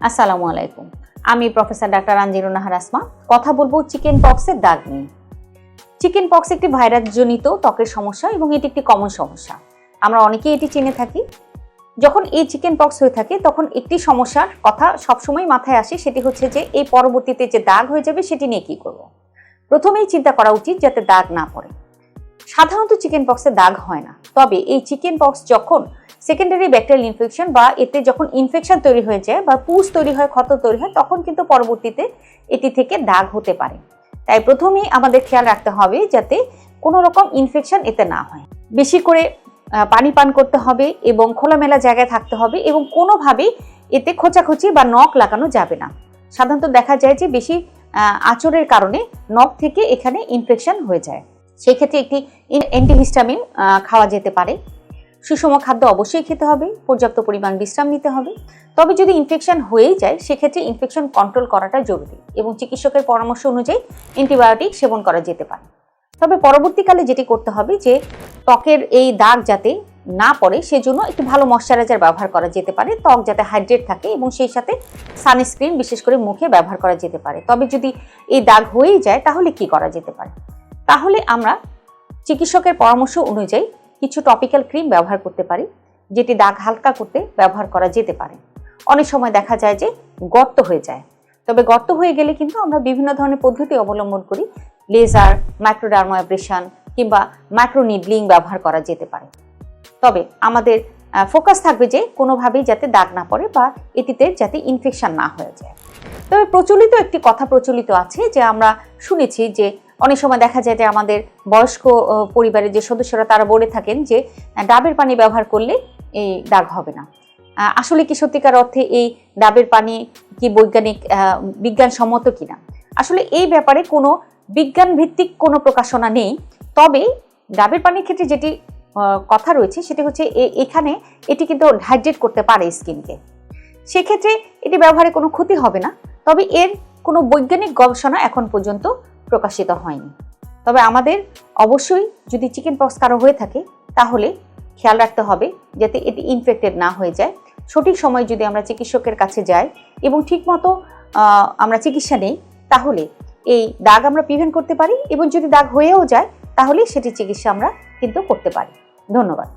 আসসালামু আলাইকুম। আমি প্রফেসর ডাক্তার আঞ্জিরুন নাহার আসমা। কথা বলব চিকেন পক্সের দাগ নিয়ে। চিকেন পক্স একটি ভাইরাসজনিত ত্বকের সমস্যা এবং এটি একটি কমন সমস্যা। আমরা অনেকেই এটি চিনে থাকি। যখন এই চিকেন পক্স হয়ে থাকে, তখন একটি সমস্যার কথা সবসময় মাথায় আসে, সেটি হচ্ছে যে এই পরবর্তীতে যে দাগ হয়ে যাবে, সেটি নিয়ে কী করব? প্রথমেই চিন্তা করা উচিত যাতে দাগ না পড়ে। সাধারণত চিকেন পক্সে দাগ হয় না। তবে এই চিকেন পক্স যখন সেকেন্ডারি ব্যাকটেরিয়াল ইনফেকশন বা এতে যখন ইনফেকশন তৈরি হয়ে যায় বা পুষ তৈরি হয় ক্ষত তৈরি হয় তখন কিন্তু পরবর্তীতে এটি থেকে দাগ হতে পারে। তাই প্রথমেই আমাদের খেয়াল রাখতে হবে যাতে কোনো রকম ইনফেকশন এতে না হয়। বেশি করে পানি পান করতে হবে এবং খোলামেলা জায়গায় থাকতে হবে এবং কোনোভাবেই এতে খোঁচাখুচি বা নখ লাগানো যাবে না। সাধারণত দেখা যায় যে বেশি আহ, আঁচড়ের কারণে নখ থেকে এখানে ইনফেকশন হয়ে যায়। সেই ক্ষেত্রে একটি অ্যান্টিহিস্টামিন খাওয়া যেতে পারে। সুষম খাদ্য অবশ্যই খেতে হবে, পর্যাপ্ত পরিমাণ বিশ্রাম নিতে হবে। তবে যদি ইনফেকশন হয়েই যায়, সেক্ষেত্রে ইনফেকশন কন্ট্রোল করাটা জরুরি এবং চিকিৎসকের পরামর্শ অনুযায়ী অ্যান্টিবায়োটিক সেবন করা যেতে পারে। তবে পরবর্তীকালে যেটি করতে হবে যে, ত্বকের এই দাগ যাতে না পড়ে, সেজন্য একটি ভালো ময়শ্চারাইজার ব্যবহার করা যেতে পারে। ত্বক যাতে হাইড্রেট থাকে এবং সেই সাথে সানস্ক্রিন বিশেষ করে মুখে ব্যবহার করা যেতে পারে। তবে যদি এই দাগ হয়েই যায়, তাহলে কি করা যেতে পারে? তাহলে আমরা চিকিৎসকের পরামর্শ অনুযায়ী কিছু টপিক্যাল ক্রিম ব্যবহার করতে পারি, যেটি দাগ হালকা করতে ব্যবহার করা যেতে পারে। অনেক সময় দেখা যায় যে গর্ত হয়ে যায়। তবে গর্ত হয়ে গেলে কিন্তু আমরা বিভিন্ন ধরনের পদ্ধতি অবলম্বন করি। লেজার মাইক্রোডার্মাব্রেশন কিংবা মাইক্রো নিডলিং ব্যবহার করা যেতে পারে। তবে আমাদের ফোকাস থাকবে যে কোনোভাবেই যাতে দাগ না পড়ে বা এটিতে যাতে ইনফেকশন না হয়ে যায়। তবে প্রচলিত একটি কথা প্রচলিত আছে যে আমরা শুনেছি যে অনেক সময় দেখা যায় যে আমাদের বয়স্ক পরিবারের যে সদস্যরা তারা বলে থাকেন যে ডাবের পানি ব্যবহার করলে এই দাগ হবে না। আসলে কি সত্যিকার অর্থে এই ডাবের পানি কি বৈজ্ঞানিক বিজ্ঞানসম্মত কিনা? আসলে এই ব্যাপারে কোনো বিজ্ঞান ভিত্তিক কোনো প্রকাশনা নেই। তবে ডাবের পানির ক্ষেত্রে যেটি কথা রয়েছে সেটি হচ্ছে এখানে এটি কিন্তু হাইড্রেট করতে পারে স্কিনকে। সেক্ষেত্রে এটি ব্যবহারে কোনো ক্ষতি হবে না। তবে এর কোনো বৈজ্ঞানিক গবেষণা এখন পর্যন্ত প্রকাশিত হয়নি। তবে আমাদের অবশ্যই যদি চিকেন পক্স কারও হয়ে থাকে, তাহলে খেয়াল রাখতে হবে যাতে এটি ইনফেক্টেড না হয়ে যায়। সঠিক সময়ে যদি আমরা চিকিৎসকের কাছে যাই এবং ঠিকমতো আমরা চিকিৎসা নেই, তাহলে এই দাগ আমরা প্রিভেন্ট করতে পারি এবং যদি দাগ হয়েও যায়, তাহলে সেটি চিকিৎসা আমরা কিন্তু করতে পারি। ধন্যবাদ।